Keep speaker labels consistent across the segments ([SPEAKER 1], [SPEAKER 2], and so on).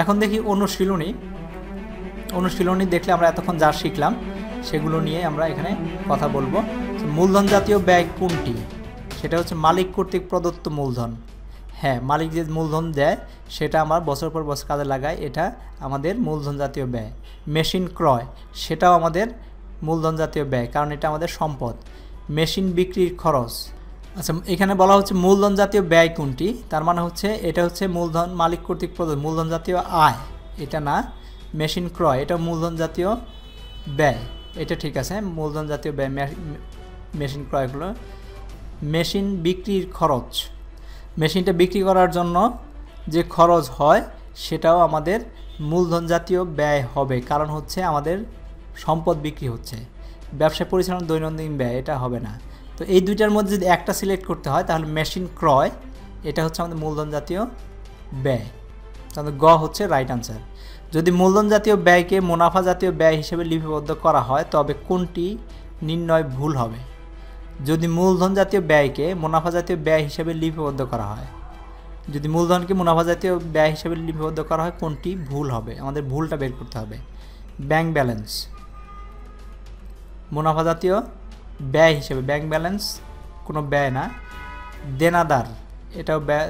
[SPEAKER 1] এখন দেখি অনুশীলনী অনুশীলনী দেখলে আমরা এতক্ষণ যা শিখলাম, সেগুলো নিয়ে আমরা এখানে কথা বলব। মূলধন জাতীয় ব্যয় কোনটি? সেটা হচ্ছে মালিক কর্তৃক প্রদত্ত মূলধন। হ্যাঁ মালিক যে মূলধন দেয়, সেটা আমার বছর পর বছর কাজে লাগায়, এটা আমাদের মূলধন জাতীয় ব্যয়। মেশিন ক্রয়, সেটাও আমাদের মূলধন জাতীয় ব্যয়, কারণ এটা আমাদের সম্পদ। মেশিন বিক্রির খরচ আচ্ছা এখানে বলা হচ্ছে মূলধন জাতীয় ব্যয় কোনটি? তার মানে হচ্ছে এটা হচ্ছে মূলধন মালিক কর্তৃক প্রদত্ত, মূলধন জাতীয় আয়। এটা না, মেশিন ক্রয়, এটা মূলধন জাতীয় ব্যয়। এটা ঠিক আছে, মূলধন জাতীয় ব্যয় মেশিন ক্রয়গুলো। মেশিন বিক্রির খরচ। মেশিনটা বিক্রি করার জন্য যে খরচ হয়, সেটাও আমাদের মূলধন জাতীয় ব্যয় হবে। কারণ হচ্ছে আমাদের সম্পদ বিক্রি হচ্ছে। ব্যবসা পরিচালনার দৈনন্দিন ব্যয়, এটা হবে না। তো এই দুইটার মধ্যে যদি একটা সিলেক্ট করতে হয়, তাহলে মেশিন ক্রয়, এটা হচ্ছে আমাদের মূলধন জাতীয় ব্যয়। তাহলে গ হচ্ছে রাইট আনসার যদি মূলধন জাতীয় ব্যয়কে মুনাফা জাতীয় ব্যয় হিসেবে লিপিবদ্ধ করা হয়, তবে কোনটি নির্ণয় ভুল হবে? যদি মূলধন জাতীয় ব্যয়কে মুনাফা জাতীয় ব্যয় হিসেবে লিপিবদ্ধ করা হয়, যদি মূলধনকে মুনাফা জাতীয় ব্যয় হিসেবে লিপিবদ্ধ করা হয়, কোনটি ভুল হবে? আমাদের ভুলটা বের করতে হবে। ব্যাংক ব্যালেন্স মুনাফা জাতীয় ব্যয় হিসেবে ব্যাংক ব্যালেন্স কোনো ব্যয় না দেনাদার এটাও ব্যয়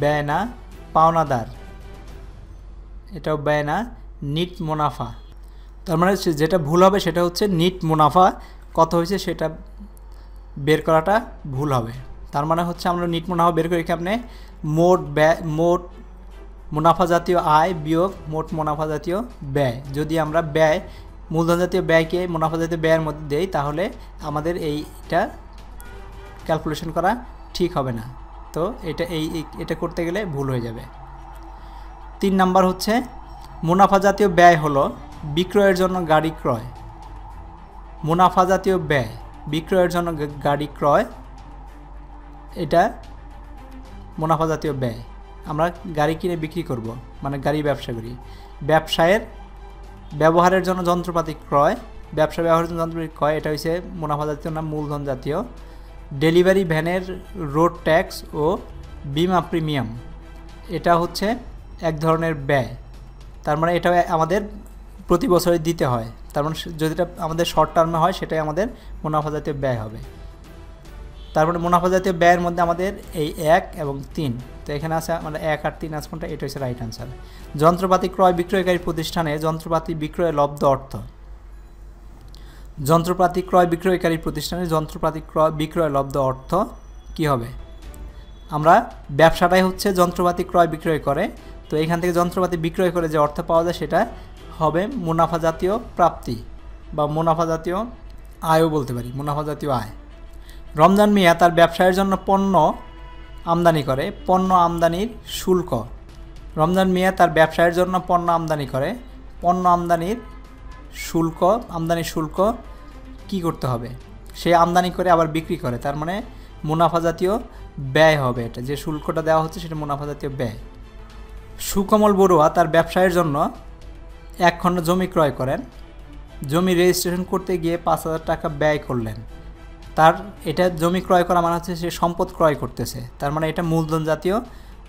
[SPEAKER 1] ব্যয় না পাওনাদার এটাও ব্যয় না নিট মুনাফা। তার মানে যেটা ভুল হবে সেটা হচ্ছে নিট মুনাফা, কত হয়েছে সেটা বের করাটা ভুল হবে। তার মানে হচ্ছে আমরা নিট মুনাফা বের করি আপনি মোট ব্যয়, মোট মুনাফা জাতীয় আয় বিয়োগ মোট মুনাফা জাতীয় ব্যয়। যদি আমরা ব্যয় মূলধন জাতীয় ব্যয়কে মুনাফা জাতীয় ব্যয়ের মধ্যে দেই তাহলে আমাদের এইটা ক্যালকুলেশন করা ঠিক হবে না। তো এটা এই, এটা করতে গেলে ভুল হয়ে যাবে। তিন নাম্বার হচ্ছে, মুনাফা জাতীয় ব্যয় হলো বিক্রয়ের জন্য গাড়ি ক্রয়। মুনাফা জাতীয় ব্যয়, বিক্রয়ের জন্য গাড়ি ক্রয়, এটা মুনাফা জাতীয় ব্যয়। আমরা গাড়ি কিনে বিক্রি করব মানে গাড়ি ব্যবসা করি। ব্যবসায়ের ব্যবহারের জন্য যন্ত্রপাতি ক্রয়, ব্যবসা ব্যবহারের জন্য যন্ত্রপাতি ক্রয়, এটা হচ্ছে মুনাফা জাতীয় না মূলধন জাতীয়। ডেলিভারি ভ্যানের রোড ট্যাক্স ও বিমা প্রিমিয়াম। এটা হচ্ছে এক ধরনের ব্যয়। তার মানে এটা আমাদের প্রতি বছরে দিতে হয়। তার মানে যেটা আমাদের শর্ট টার্মে হয়, সেটাই আমাদের মুনাফা জাতীয় ব্যয় হবে। তারপরে মুনাফা জাতীয় ব্যয়ের মধ্যে আমাদের এই এক এবং তিন। তো এখানে আছে আমাদের এক আর তিন আছে কোনটা? এটা হচ্ছে রাইট অ্যান্সার যন্ত্রপাতি ক্রয় বিক্রয়কারী প্রতিষ্ঠানে যন্ত্রপাতি বিক্রয় লব্ধ অর্থ। যন্ত্রপাতি ক্রয় বিক্রয়কারী প্রতিষ্ঠানে যন্ত্রপাতি ক্রয় বিক্রয় লব্ধ অর্থ কি হবে? আমরা ব্যবসাটাই হচ্ছে যন্ত্রপাতি ক্রয় বিক্রয় করে। তো এখান থেকে যন্ত্রপাতি বিক্রয় করে যে অর্থ পাওয়া যায় সেটা হবে মুনাফা জাতীয় প্রাপ্তি বা মুনাফা জাতীয় আয়ও বলতে পারি, মুনাফা জাতীয় আয়। রমজান মিয়া তার ব্যবসায়ের জন্য পণ্য আমদানি করে, পণ্য আমদানির শুল্ক। রমজান মিয়া তার ব্যবসায়ের জন্য পণ্য আমদানি করে, পণ্য আমদানির শুল্ক, আমদানি শুল্ক কি করতে হবে? সে আমদানি করে আবার বিক্রি করে, তার মানে মুনাফা জাতীয় ব্যয় হবে এটা। যে শুল্কটা দেওয়া হচ্ছে সেটা মুনাফা জাতীয় ব্যয়। সুকমল বড়ুয়া তার ব্যবসায়ের জন্য এক খণ্ড জমি ক্রয় করেন। জমি রেজিস্ট্রেশন করতে গিয়ে পাঁচ হাজার টাকা ব্যয় করলেন। তার এটা জমি ক্রয় করা মানে হচ্ছে সে সম্পদ ক্রয় করতেছে। তার মানে এটা মূলধন জাতীয়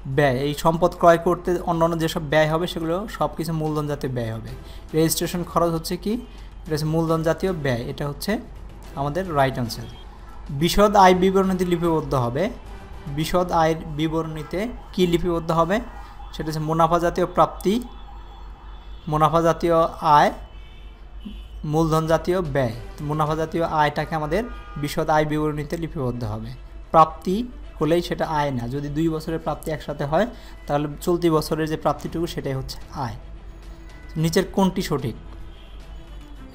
[SPEAKER 1] ব্যয়। এই সম্পদ ক্রয় করতে অন্যান্য যেসব ব্যয় হবে সেগুলো সব কিছু মূলধন জাতীয় ব্যয় হবে। রেজিস্ট্রেশন খরচ হচ্ছে কি? এটা হচ্ছে মূলধন জাতীয় ব্যয়। এটা হচ্ছে আমাদের রাইট আনসার বিশদ আয় বিবরণীতে লিপিবদ্ধ হবে। বিশদ আয়ের বিবরণীতে কি লিপিবদ্ধ হবে? সেটা হচ্ছে মুনাফা জাতীয় প্রাপ্তি, মুনাফা জাতীয় আয় মূলধন জাতীয় ব্যয়, মুনাফা জাতীয় আয়টাকে আমাদের বিশদ আয় বিবরণীতে লিপিবদ্ধ হবে। প্রাপ্তি হলেই সেটা আয় না। যদি দুই বছরের প্রাপ্তি একসাথে হয়, তাহলে চলতি বছরের যে প্রাপ্তিটুকু সেটাই হচ্ছে আয়। নিচের কোনটি সঠিক?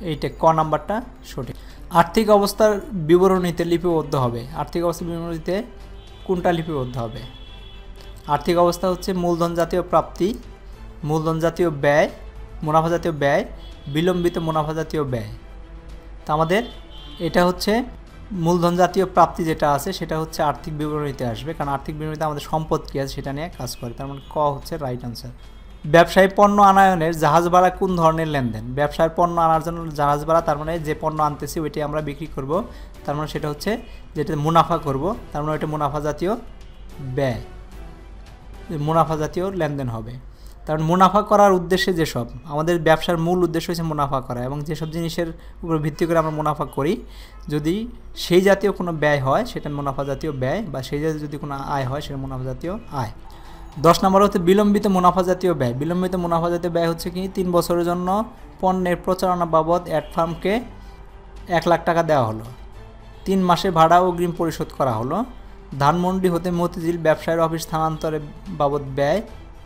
[SPEAKER 1] এইটা ক নাম্বারটা সঠিক। আর্থিক অবস্থার বিবরণীতে লিপিবদ্ধ হবে। আর্থিক অবস্থার বিবরণীতে কোনটা লিপিবদ্ধ হবে? আর্থিক অবস্থা হচ্ছে মূলধন জাতীয় প্রাপ্তি, মূলধন জাতীয় ব্যয়, মুনাফা জাতীয় ব্যয় বিলম্বিত মুনাফা জাতীয় ব্যয়। তা আমাদের এটা হচ্ছে মূলধন জাতীয় প্রাপ্তি যেটা আছে, সেটা হচ্ছে আর্থিক বিবরণীতে আসবে। কারণ আর্থিক বিবরণীতে আমাদের সম্পদ কী আছে সেটা নিয়ে কাজ করে। তার মানে ক হচ্ছে রাইট আনসার ব্যবসায়ী পণ্য আনায়নের জাহাজ ভাড়া কোন ধরনের লেনদেন? ব্যবসায় পণ্য আনার জন্য জাহাজ ভাড়া, তার মানে যে পণ্য আনতেছি ওইটি আমরা বিক্রি করব। তার মানে সেটা হচ্ছে যেটা মুনাফা করব, তার মানে ওইটা মুনাফা জাতীয় ব্যয়, মুনাফা জাতীয় লেনদেন হবে। কারণ মুনাফা করার উদ্দেশ্যে যেসব, আমাদের ব্যবসার মূল উদ্দেশ্য হচ্ছে মুনাফা করা এবং যেসব জিনিসের উপর ভিত্তি করে আমরা মুনাফা করি, যদি সেই জাতীয় কোনো ব্যয় হয়, সেটা মুনাফা জাতীয় ব্যয় বা সেই জাতীয় যদি কোনো আয় হয়, সেটা মুনাফা জাতীয় আয়। দশ নম্বর হচ্ছে বিলম্বিত মুনাফা জাতীয় ব্যয়। বিলম্বিত মুনাফা জাতীয় ব্যয় হচ্ছে কি, তিন বছরের জন্য পণ্যের প্রচারণা বাবদ অ্যাড ফার্মকে এক লাখ টাকা দেওয়া হলো। তিন মাসে ভাড়া অগ্রিম পরিশোধ করা হলো। ধানমন্ডি হতে মতিঝিল ব্যবসায়ের অফিস স্থানান্তরের বাবদ ব্যয়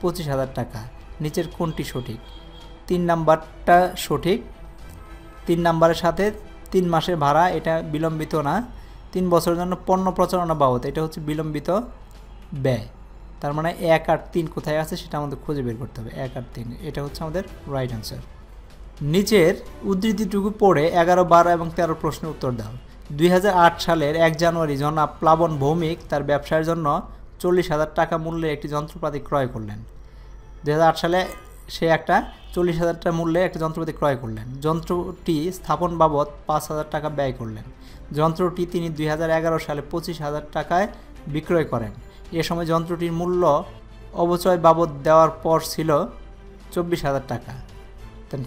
[SPEAKER 1] পঁচিশ হাজার টাকা। নিচের কোনটি সঠিক? তিন নাম্বারটা সঠিক। তিন নাম্বারের সাথে তিন মাসের ভাড়া, এটা বিলম্বিত না। তিন বছরের জন্য পণ্য প্রচারণা বাবদ, এটা হচ্ছে বিলম্বিত ব্যয়। তার মানে এক আর তিন কোথায় আছে সেটা আমাদের খুঁজে বের করতে হবে। এক আর তিন, এটা হচ্ছে আমাদের রাইট অ্যান্সার নিচের উদ্ধৃতিটুকু পড়ে এগারো, বারো এবং তেরো প্রশ্নের উত্তর দাও। দুই হাজার আট সালের এক জানুয়ারি জনাব প্লাবন ভৌমিক তার ব্যবসার জন্য চল্লিশ হাজার টাকা মূল্যের একটি যন্ত্রপাতি ক্রয় করলেন। দু হাজার আট সালে সে একটা চল্লিশ হাজার টাকা মূল্যে একটা যন্ত্রপাতি ক্রয় করলেন। যন্ত্রটি স্থাপন বাবদ পাঁচ হাজার টাকা ব্যয় করলেন। যন্ত্রটি তিনি দুই হাজার এগারো সালে পঁচিশ হাজার টাকায় বিক্রয় করেন। এ সময় যন্ত্রটির মূল্য অবচয় বাবদ দেওয়ার পর ছিল চব্বিশ হাজার টাকা।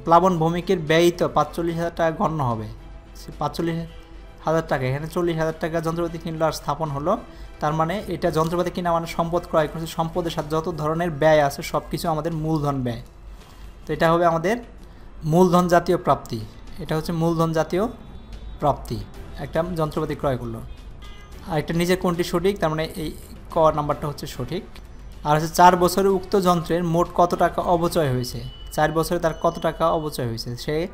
[SPEAKER 1] প্লাবন ভৌমিকের ব্যয়িত পাঁচচল্লিশ হাজার টাকা গণ্য হবে। সে পাঁচচল্লিশ হাজার টাকা, এখানে চল্লিশ হাজার টাকা যন্ত্রপাতি কিনলো আর স্থাপন হলো তার মানে এটা যন্ত্রপাতি কিনা মানে সম্পদ ক্রয় করছে, সম্পদের সাথে যত ধরনের ব্যয় আছে সব কিছু আমাদের মূলধন ব্যয়। তো এটা হবে আমাদের মূলধন জাতীয় প্রাপ্তি। এটা হচ্ছে মূলধন জাতীয় প্রাপ্তি। একটা যন্ত্রপাতি ক্রয় করল। আর একটা নিজের কোনটি সঠিক, তার মানে এই ক নাম্বারটা হচ্ছে সঠিক। আর হচ্ছে চার বছরে উক্ত যন্ত্রের মোট কত টাকা অবচয় হয়েছে? চার বছরে তার কত টাকা অবচয় হয়েছে? সে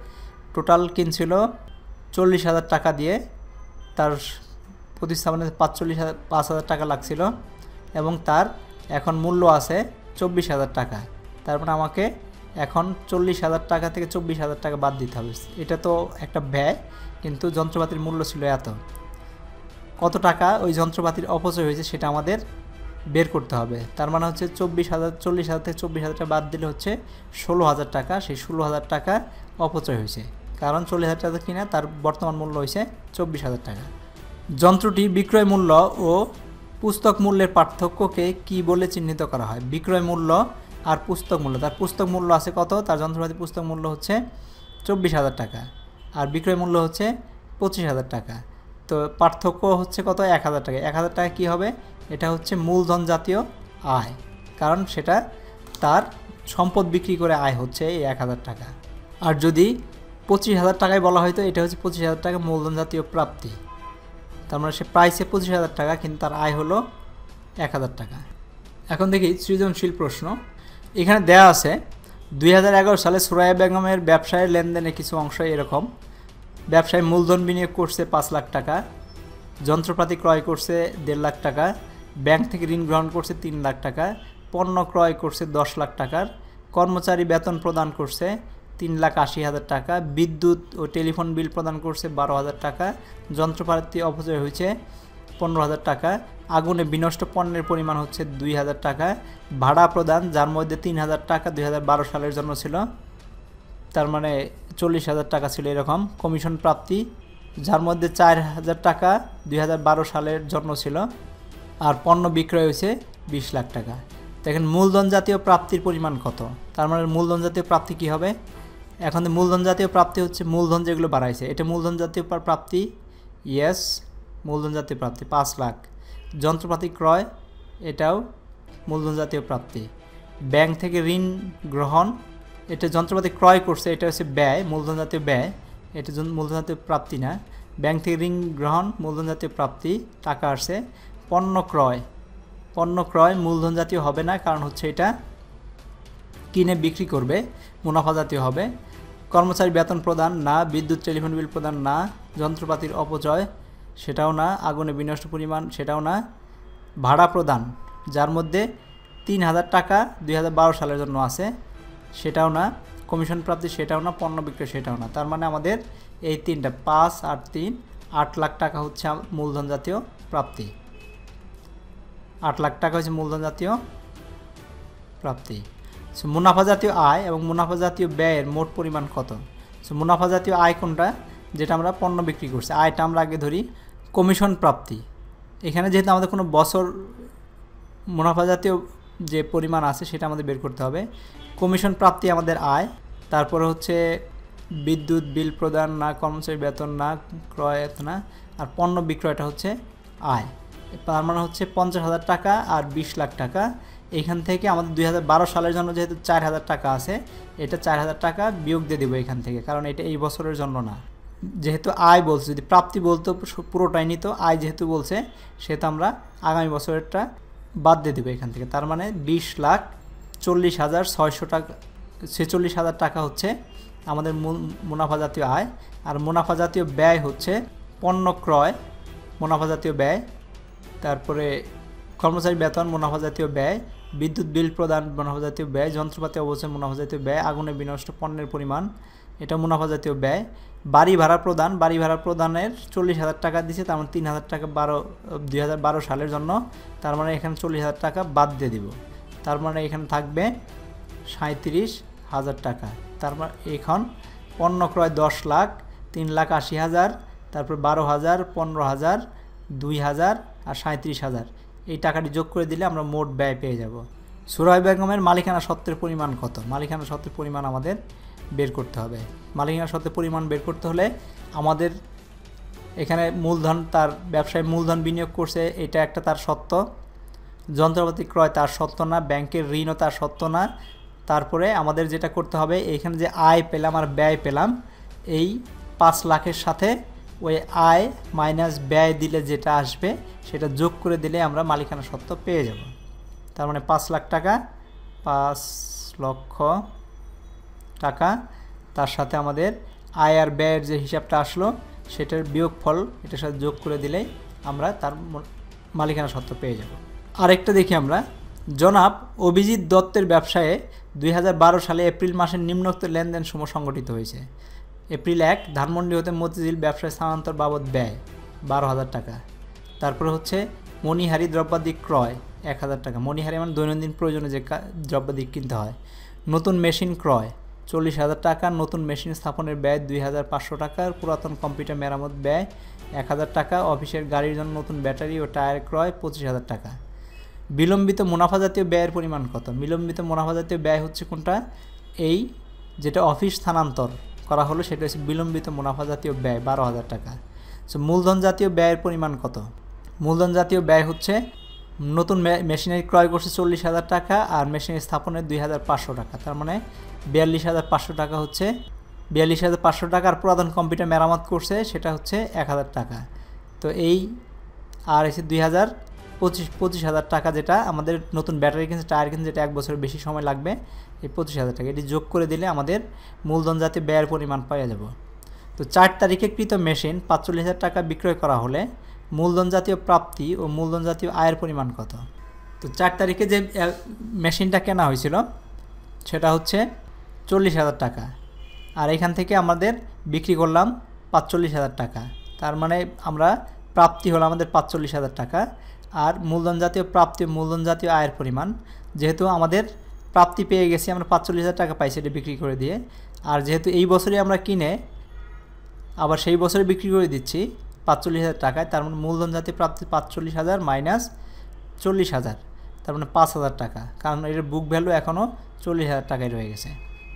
[SPEAKER 1] টোটাল কিনছিল চল্লিশ হাজার টাকা দিয়ে তার প্রতিস্থাপনে পাঁচচল্লিশ হাজার, পাঁচ হাজার টাকা লাগছিল এবং তার এখন মূল্য আছে চব্বিশ হাজার টাকা। তারপরে আমাকে এখন চল্লিশ হাজার টাকা থেকে চব্বিশ হাজার টাকা বাদ দিতে হবে। এটা তো একটা ব্যয়, কিন্তু যন্ত্রপাতির মূল্য ছিল এত। কত টাকা ওই যন্ত্রপাতির অপচয় হয়েছে সেটা আমাদের বের করতে হবে। তার মানে হচ্ছে চব্বিশ হাজার, চল্লিশ হাজার থেকে চব্বিশ হাজার টাকা বাদ দিলে হচ্ছে ষোলো হাজার টাকা, সেই ষোলো হাজার টাকা অপচয় হয়েছে। কারণ চল্লিশ হাজার টাকা কিনা তার বর্তমান মূল্য হয়েছে চব্বিশ হাজার টাকা। যন্ত্রটি বিক্রয় মূল্য ও পুস্তক মূল্যের পার্থক্যকে কি বলে চিহ্নিত করা হয়? বিক্রয় মূল্য আর পুস্তক মূল্য। তার পুস্তক মূল্য আছে কত? তার যন্ত্রপাতি পুস্তক মূল্য হচ্ছে চব্বিশ হাজার টাকা আর বিক্রয় মূল্য হচ্ছে পঁচিশ হাজার টাকা। তো পার্থক্য হচ্ছে কত? এক হাজার টাকা। এক হাজার টাকা কী হবে? এটা হচ্ছে মূলধন জাতীয় আয়। কারণ সেটা তার সম্পদ বিক্রি করে আয় হচ্ছে এই এক হাজার টাকা। আর যদি পঁচিশ হাজার টাকায় বলা হয়তো এটা হচ্ছে পঁচিশ হাজার টাকা মূলধন জাতীয় প্রাপ্তি। তার মানে সে প্রাইসে পঁচিশ হাজার টাকা, কিন্তু তার আয় হলো এক হাজার টাকা। এখন দেখি সৃজনশীল প্রশ্ন। এখানে দেয়া আছে, দুই হাজার এগারো সালে সুরাইয়া বেগমের ব্যবসায়ের লেনদেনে কিছু অংশ এরকম। ব্যবসায় মূলধন বিনিয়োগ করছে পাঁচ লাখ টাকা, যন্ত্রপাতি ক্রয় করছে দেড় লাখ টাকা, ব্যাংক থেকে ঋণ গ্রহণ করছে তিন লাখ টাকা, পণ্য ক্রয় করছে দশ লাখ টাকার, কর্মচারী বেতন প্রদান করছে তিন লাখ আশি হাজার টাকা, বিদ্যুৎ ও টেলিফোন বিল প্রদান করছে বারো হাজার টাকা, যন্ত্রপাতি অপচয় হয়েছে পনেরো হাজার টাকা, আগুনে বিনষ্ট পণ্যের পরিমাণ হচ্ছে দুই হাজার টাকা, ভাড়া প্রদান যার মধ্যে তিন হাজার টাকা দুই হাজার বারো সালের জন্য ছিল, তার মানে চল্লিশ হাজার টাকা ছিল এরকম কমিশন প্রাপ্তি, যার মধ্যে চার হাজার টাকা দুই হাজার বারো সালের জন্য ছিল, আর পণ্য বিক্রয় হয়েছে বিশ লাখ টাকা। দেখেন, মূলধন জাতীয় প্রাপ্তির পরিমাণ কত? তার মানে মূলধন জাতীয় প্রাপ্তি কি হবে? এখন মূলধন জাতীয় প্রাপ্তি হচ্ছে মূলধন যেগুলো বাড়াইছে, এটা মূলধন জাতীয় প্রাপ্তি ইয়েস মূলধন জাতীয় প্রাপ্তি, পাঁচ লাখ। যন্ত্রপাতি ক্রয়, এটাও মূলধন জাতীয় প্রাপ্তি। ব্যাংক থেকে ঋণ গ্রহণ, এটা যন্ত্রপাতি ক্রয় করছে, এটা হচ্ছে ব্যয়, মূলধন জাতীয় ব্যয়, এটা মূলধন জাতীয় প্রাপ্তি না। ব্যাংক থেকে ঋণ গ্রহণ, মূলধন জাতীয় প্রাপ্তি, টাকা আসছে। পণ্য ক্রয় পণ্য ক্রয় মূলধন জাতীয় হবে না, কারণ হচ্ছে এটা কিনে বিক্রি করবে, মুনাফা জাতীয় হবে। কর্মচারী বেতন প্রদান না, বিদ্যুৎ, টেলিফোন বিল প্রদান না, যন্ত্রপাতির অপচয়, সেটাও না, আগুনে বিনষ্ট পরিমাণ, সেটাও না। ভাড়া প্রদান, যার মধ্যে তিন হাজার টাকা দু হাজার বারো সালের জন্য আছে, সেটাও না। কমিশন প্রাপ্তি, সেটাও না। পণ্য বিক্রয়, সেটাও না। তার মানে আমাদের এই তিনটা, পাঁচ আট তিন, আট লাখ টাকা হচ্ছে মূলধন জাতীয় প্রাপ্তি। আট লাখ টাকা হচ্ছে মূলধন জাতীয় প্রাপ্তি। সো মুনাফা জাতীয় আয় এবং মুনাফা জাতীয় ব্যয়ের মোট পরিমাণ কত? সো মুনাফা জাতীয় আয় কোনটা? যেটা আমরা পণ্য বিক্রি করছি। আয়টা আমরা আগে ধরি কমিশন প্রাপ্তি। এখানে যেহেতু আমাদের কোনো বছর মুনাফা জাতীয় যে পরিমাণ আছে সেটা আমাদের বের করতে হবে। কমিশন প্রাপ্তি আমাদের আয়, তারপরে হচ্ছে বিদ্যুৎ বিল প্রদান না, কর্মচারী বেতন না, ক্রয় না, আর পণ্য বিক্রয়টা হচ্ছে আয়। তার মানে হচ্ছে পঞ্চাশ হাজার টাকা আর বিশ লাখ টাকা। এইখান থেকে আমাদের দুই হাজার বারো সালের জন্য যেহেতু চার হাজার টাকা আছে, এটা চার হাজার টাকা বিয়োগ দিয়ে দেবো এখান থেকে, কারণ এটা এই বছরের জন্য না। যেহেতু আয় বলছে, যদি প্রাপ্তি বলতো পুরোটাই নিত, আয় যেহেতু বলছে, সেহেতু আমরা আগামী বছরেরটা বাদ দিয়ে দেবো এখান থেকে। তার মানে বিশ লাখ চল্লিশ হাজার ছয়শো টাকা, ছেচল্লিশ হাজার টাকা হচ্ছে আমাদের মুনাফা জাতীয় আয়, আর মুনাফা জাতীয় ব্যয় হচ্ছে পণ্য ক্রয়, মুনাফা জাতীয় ব্যয়, তারপরে কর্মচারী বেতন, মুনাফা জাতীয় ব্যয় বিদ্যুৎ বিল প্রদান মুনাফা জাতীয় ব্যয়, যন্ত্রপাতি অবশ্যই মুনাফা জাতীয় ব্যয়, আগুনে বিনষ্ট পণ্যের পরিমাণ, এটা মুনাফা জাতীয় ব্যয়। বাড়ি ভাড়া প্রদান, বাড়ি ভাড়া প্রদানের চল্লিশ হাজার টাকা দিছে, তার মানে তিন হাজার টাকা বারো, দুই হাজার বারো সালের জন্য, তার মানে এখানে চল্লিশ হাজার টাকা বাদ দিয়ে দিব। তার মানে এখানে থাকবে সাঁত্রিশ হাজার টাকা। তারপর মানে এখন পণ্য ক্রয় দশ লাখ, তিন লাখ আশি হাজার, তারপর বারো হাজার, পনেরো হাজার, দুই হাজার আর সাঁত্রিশ হাজার। এই টাকাটি যোগ করে দিলে আমরা মোট ব্যয় পেয়ে যাব। সুরাই বেগমের মালিকানা সত্ত্বের পরিমাণ কত? মালিকানা সত্ত্বের পরিমাণ আমাদের বের করতে হবে। মালিকানা সত্ত্বের পরিমাণ বের করতে হলে আমাদের এখানে মূলধন, তার ব্যবসায় মূলধন বিনিয়োগ করছে, এটা একটা তার সত্য যন্ত্রপাতি ক্রয় তার সত্য না, ব্যাংকের ঋণও তার সত্য না। তারপরে আমাদের যেটা করতে হবে, এখানে যে আয় পেলাম আর ব্যয় পেলাম, এই পাঁচ লাখের সাথে ওই আয় মাইনাস ব্যয় দিলে যেটা আসবে, সেটা যোগ করে দিলে আমরা মালিকানা সত্ত্ব পেয়ে যাব। তার মানে পাঁচ লাখ টাকা, পাঁচ লক্ষ টাকা। তার সাথে আমাদের আয় আর ব্যয়ের যে হিসাবটা আসলো, সেটার বিয়োগফল, এটার সাথে যোগ করে দিলেই আমরা তার মালিকানা সত্ত্ব পেয়ে যাব। আরেকটা দেখি আমরা। জনাব অভিজিৎ দত্তের ব্যবসায়ে দুই হাজার বারো সালে এপ্রিল মাসের নিম্নোক্ত লেনদেন সমূহ সংগঠিত হয়েছে। এপ্রিল এক, ধানমন্ডি হতে মতিঝিল ব্যবসায় স্থানান্তর বাবদ ব্যয়, বারো হাজার টাকা। তারপরে হচ্ছে মণিহারি দ্রব্যাদি ক্রয়, এক হাজার টাকা। মণিহারি মানে দৈনন্দিন প্রয়োজনে যে দ্রব্যাদি কিনতে হয়। নতুন মেশিন ক্রয়, চল্লিশ হাজার টাকা। নতুন মেশিন স্থাপনের ব্যয় দুই হাজার পাঁচশো টাকার। পুরাতন কম্পিউটার মেরামত ব্যয়, এক হাজার টাকা। অফিসের গাড়ির জন্য নতুন ব্যাটারি ও টায়ার ক্রয়, পঁচিশ হাজার টাকা। বিলম্বিত মুনাফা জাতীয় ব্যয়ের পরিমাণ কত? বিলম্বিত মুনাফা জাতীয় ব্যয় হচ্ছে কোনটা? এই, যেটা অফিস স্থানান্তর। করা হলো সেটা হচ্ছে বিলম্বিত মুনাফা জাতীয় ব্যয় বারো হাজার টাকা। সো মূলধন জাতীয় ব্যয়ের পরিমাণ কত? মূলধন জাতীয় ব্যয় হচ্ছে নতুন মেশিনারি ক্রয় করছে চল্লিশ হাজার টাকা আর মেশিনারি স্থাপনের দুই হাজার পাঁচশো টাকা। তার মানে বিয়াল্লিশ হাজার পাঁচশো টাকা হচ্ছে বিয়াল্লিশ হাজার পাঁচশো টাকার পুরাতন কম্পিউটার মেরামত করছে সেটা হচ্ছে এক হাজার টাকা। তো এই আর এসে দুই হাজার পঁচিশ পঁচিশ হাজার টাকা যেটা আমাদের নতুন ব্যাটারি কিনছে, টায়ার কিনছে, যেটা এক বছরের বেশি সময় লাগবে, এই পঁচিশ হাজার টাকা। এটি যোগ করে দিলে আমাদের মূলধন জাতীয় ব্যয়ের পরিমাণ পাওয়া যাব। তো চার তারিখে কৃত মেশিন, পাঁচচল্লিশ হাজার টাকা বিক্রয় করা হলে মূলধন জাতীয় প্রাপ্তি ও মূলধন জাতীয় আয়ের পরিমাণ কত? তো চার তারিখে যে মেশিনটা কেনা হয়েছিল, সেটা হচ্ছে চল্লিশ হাজার টাকা। আর এখান থেকে আমাদের বিক্রি করলাম পাঁচচল্লিশ হাজার টাকা। তার মানে আমরা প্রাপ্তি হলো আমাদের পাঁচচল্লিশ হাজার টাকা। আর মূলধন জাতীয় প্রাপ্তি, মূলধন জাতীয় আয়ের পরিমাণ। যেহেতু আমাদের প্রাপ্তি পেয়ে গেছি, আমরা পাঁচচল্লিশ হাজার টাকা পাইছি এটা বিক্রি করে দিয়ে। আর যেহেতু এই বছরই আমরা কিনে, আবার সেই বছরে বিক্রি করে দিচ্ছি পাঁচচল্লিশ হাজার টাকায়, তার মানে মূলধন জাতীয় প্রাপ্তি পাঁচচল্লিশ হাজার মাইনাস চল্লিশ হাজার, তার মানে পাঁচ হাজার টাকা। কারণ এর বুক ভ্যালু এখনও চল্লিশ হাজার টাকায় রয়ে গেছে,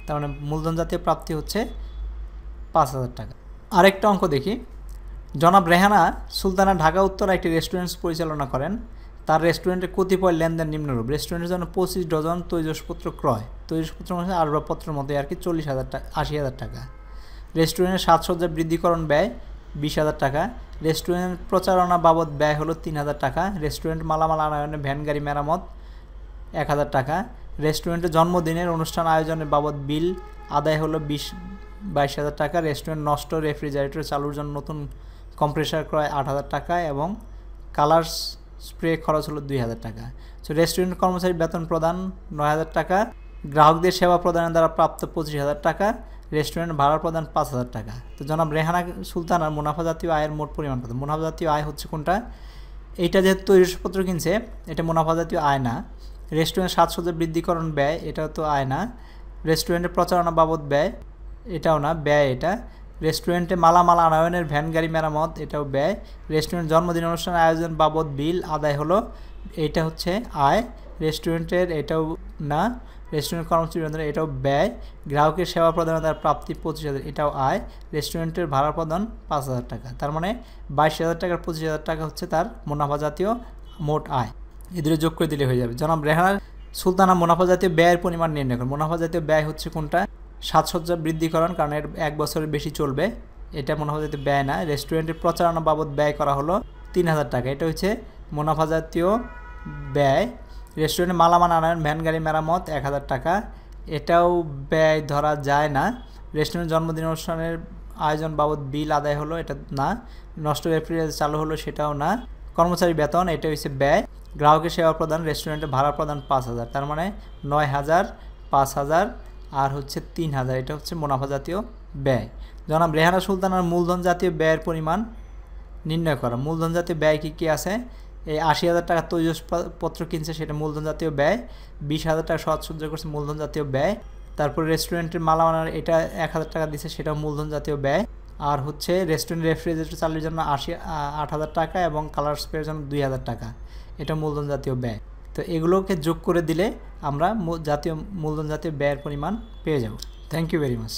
[SPEAKER 1] তার মানে মূলধন জাতীয় প্রাপ্তি হচ্ছে পাঁচ হাজার টাকা। আরেকটা অঙ্ক দেখি। জনাব রেহানা সুলতানা ঢাকা, উত্তর একটি রেস্টুরেন্টস পরিচালনা করেন। তার রেস্টুরেন্টে কতিপয় লেনদেন নিম্নরূপ। রেস্টুরেন্টের জন্য পঁচিশ ডজন তৈজসপত্র ক্রয়। তৈজসপত্র মানে আসবাবপত্রের মধ্যে আর কি চল্লিশ হাজার টাকা আশি হাজার টাকা। রেস্টুরেন্টের সাজসজ্জা বৃদ্ধিকরণ ব্যয় বিশ হাজার টাকা। রেস্টুরেন্ট প্রচারণা বাবদ ব্যয় হলো তিন হাজার টাকা। রেস্টুরেন্ট মালামাল আনয়নে ভ্যান গাড়ি মেরামত এক হাজার টাকা। রেস্টুরেন্টের জন্মদিনের অনুষ্ঠান আয়োজনের বাবদ বিল আদায় হলো বিশ, বাইশ হাজার টাকা। রেস্টুরেন্ট নষ্ট রেফ্রিজারেটর চালুর জন্য নতুন কম্প্রেসার ক্রয় আট হাজার টাকা এবং কালার্স স্প্রে খরচ হলো দুই হাজার টাকা। সো রেস্টুরেন্ট কর্মচারী বেতন প্রদান নয় হাজার টাকা, গ্রাহকদের সেবা প্রদানের দ্বারা প্রাপ্ত পঁচিশ হাজার টাকা, রেস্টুরেন্ট ভাড়া প্রদান পাঁচ হাজার টাকা। তো জনাব রেহানা সুলতানার মুনাফা জাতীয় আয়ের মোট পরিমাণ কত? মুনাফা জাতীয় আয় হচ্ছে কোনটা? এইটা যেহেতু তৈরিপত্র কিনছে, এটা মুনাফা জাতীয় আয় না। রেস্টুরেন্ট সাজসজ্জা বৃদ্ধিকরণ ব্যয় এটা তো আয় না। রেস্টুরেন্টের প্রচারণা বাবদ ব্যয়, এটাও না, ব্যয় এটা। রেস্টুরেন্টে মালামাল আনয়নের ভ্যান, গাড়ি মেরামত, এটাও ব্যয়। রেস্টুরেন্ট জন্মদিন অনুষ্ঠান আয়োজন বাবদ বিল আদায় হলো। এইটা হচ্ছে আয়। রেস্টুরেন্টের এটাও না। রেস্টুরেন্ট কর্মচারী এটাও ব্যয়। গ্রাহকের সেবা প্রদানে তার প্রাপ্তি পঁচিশ হাজার, এটাও আয়। রেস্টুরেন্টের ভাড়া প্রদান পাঁচ হাজার টাকা। তার মানে বাইশ হাজার টাকার পঁচিশ হাজার টাকা হচ্ছে তার মুনাফা জাতীয় মোট আয়। এদের যোগ করে দিলে হয়ে যাবে। জনাব রেহানা, সুলতানা মুনাফা জাতীয় ব্যয়ের পরিমাণ নির্ণয় করুন। মুনাফা জাতীয় ব্যয় হচ্ছে কোনটা? সাজসজ্জা বৃদ্ধিকরণ কারণ এর এক বছরের বেশি চলবে। এটা মুনাফা জাতীয় ব্যয় না। রেস্টুরেন্টের প্রচারণা বাবদ ব্যয় করা হলো তিন হাজার টাকা। এটা হচ্ছে মুনাফা জাতীয় ব্যয়। রেস্টুরেন্টে মালামাল আনায়ন ভ্যান, গাড়ি, মেরামত এক হাজার টাকা। এটাও ব্যয় ধরা যায় না। রেস্টুরেন্ট জন্মদিন অনুষ্ঠানের আয়োজন বাবদ বিল আদায় হলো, এটা না। নষ্ট রেফ্রিজারেটর চালু হলো, সেটাও না। কর্মচারী বেতন, এটা হচ্ছে ব্যয়। গ্রাহকের সেবা প্রদান, রেস্টুরেন্টে ভাড়া প্রদান পাঁচ হাজার। তার মানে নয় হাজার, পাঁচ হাজার আর হচ্ছে তিন হাজার। এটা হচ্ছে মুনাফা জাতীয় ব্যয়। জনাব রেহানা সুলতানার মূলধন জাতীয় ব্যয়ের পরিমাণ নির্ণয় করা। মূলধন জাতীয় ব্যয় কী কী আছে? এই আশি হাজার টাকা তৈজসপত্র কিনছে, সেটা মূলধন জাতীয় ব্যয়। বিশ হাজার টাকা সাজসজ্জা করছে, মূলধন জাতীয় ব্যয়। তারপর রেস্টুরেন্টের মালামাল, এটা এক হাজার টাকা দিচ্ছে সেটাও মূলধন জাতীয় ব্যয়। আর হচ্ছে রেস্টুরেন্ট রেফ্রিজারেটর চালের জন্য আশি আট হাজার টাকা এবং কালার স্প্রের জন্য দুই হাজার টাকা। এটা মূলধন জাতীয় ব্যয়। তো এগুলোকে যোগ করে দিলে আমরা জাতীয়, মূলধন জাতীয় ব্যয়ের পরিমাণ পেয়ে যাব। Thank you very much